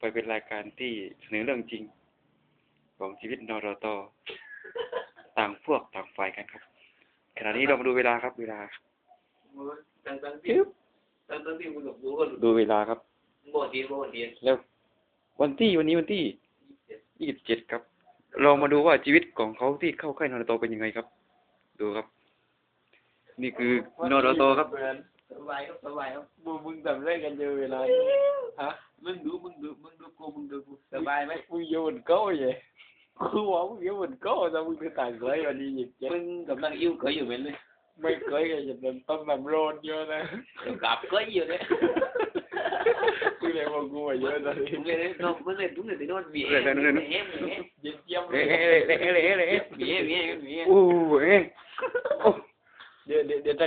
ไปเป็นรายการที่เสนอเรื่องจริง ของชีวิตนรตต่างพวกต่างฝ่ายกันครับ ขณะนี้เรามาดูเวลาครับ เวลาตั้งตั้งที่ตั้งตั้งที่มึงกับกูก็ดูเวลาครับโบดเดียนโบดเดียนแล้ว วันที่วันนี้วันที่ยี่สิบเจ็ดครับเรามาดูว่าชีวิตของเขาที่เข้าค่ายนรตเป็นยังไงครับ ดูครับ นี่คือนรตครับส บายครับสบายครับมึงมึงทำไรกันเจอเวลาฮะมึงดูมึงดูมึงดูกูมึงดูกูสบายไหมมึงอยู่บนโก้ยังกูว่ามึงอยู่บนโก้แต่มึงคือต่างเคยวันนี้ยิงเจ็บมึงกำลังอิ่วเคยอยู่เหมือนเลยไม่เคยกันจะเป็นต้มน้ำโรนเยอะนะกับเคยอยู่เนี่ยกูเลยว่ากูว่าเยอะตอนนี้มึงเลยน้องมึงเลยมึงเลยไปนอนเบียเดี๋ยวเดี๋ยวเดี๋ยวเอ็มเอ็มเย็นเยี่ยมเลเอ๊ะยเอ๊ะเอ๊ะเอ๊ะเอ๊ะเอ๊ะเบียเบียเบียโอ้เอ๊ะโอ้เดี๋ยว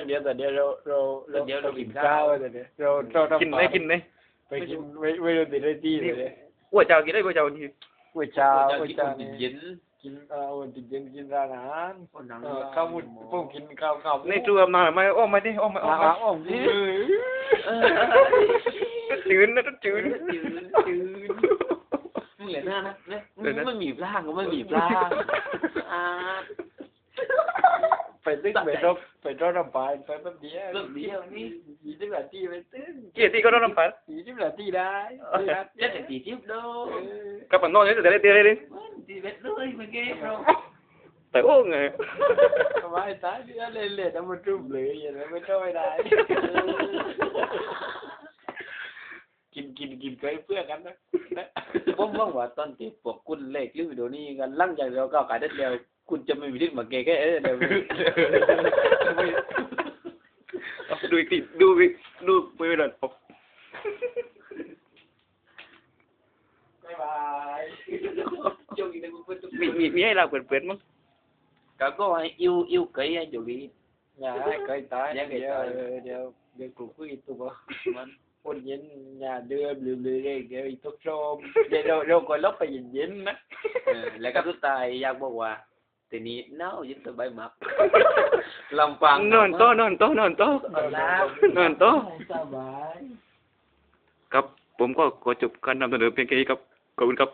เดี๋ยวเดี๋ยวตั้งเดี๋ยวแต่เดี๋ยวเราเราเราเรากินข้าวแต่เดี๋ยวเราเราทำกินไหมกินไหมไปกินไม่ไม่รู้ติดได้ที่เลยอ้วนเจ้ากินได้อ้วนเจ้านี่ก๋วยจ้าจะก๋วยกินจ้าคนเย็นกินเอ่อวันติดเย็นกินร้านอาหารคนนังเออข้าวมุดพวกกินข้าวข้าวในตัวมาไหมอ้อมมาดิอ้อมมาอ้อมอ่ามาอ๋อมเออจืนนะต้องจืนจืดจืดมึงเหลือหน้านะเนี่ยมึงไม่มีพลางก็ไม่มีพลางอ่า ไปตึ้งไปรบไปรบน้ำปลาไปแป๊บเดียวเรื่องเดียวนี่ยี่สิบนาทีไปตึ้งเกียรติก็ต้องน้ำปัดยี่สิบนาทีได้เจ็ดสี่สิบโดกับปันนอนนี่แต่ได้เตี้ยเลยสี่เบ็ดเลยเมื่อกี้เราแต่โอ้ไงสบายตายที่นั่นเลยเลยทำมันจุ่มเลยอย่างนั้นไม่ต้องไม่ได้กินกินกินเคยเพื่อกันนะผมว่าว่าตอนที่พวกคุณเล็กหรือวิดีโอนี้กันหลังจากเราก็ขายได้เดียว คุณจะไม่มีทิศมาเกะแค่เดี๋ยวดูอีกทีดูอีกดูไปเลยบ๊ายบายจงอีกหนึ่งคนมีมีมีให้เราเปิดเปิดมั้งก็ก็ให้อิวอิวเกยให้อยู่ดีอย่าให้เคยตายเดี๋ยวเดี๋ยวเดี๋ยวเดี๋ยวกูคุยตัวมันคนเย็นอย่าเดือดหรือหรือเดี๋ยวอีกทุกโจมเดี๋ยวเราเราก็ลบไปเย็นเย็นๆนะแล้วก็สุดท้ายอยากบอกว่า ทีนี้เน่ายิ่งสบายมากลำฟังนอนโตะนอนโตะนอนโตะนอนโตะสบายครับ ผมก็ขอจบการนำเสนอเพียงแค่นี้ครับ ขอบคุณครับ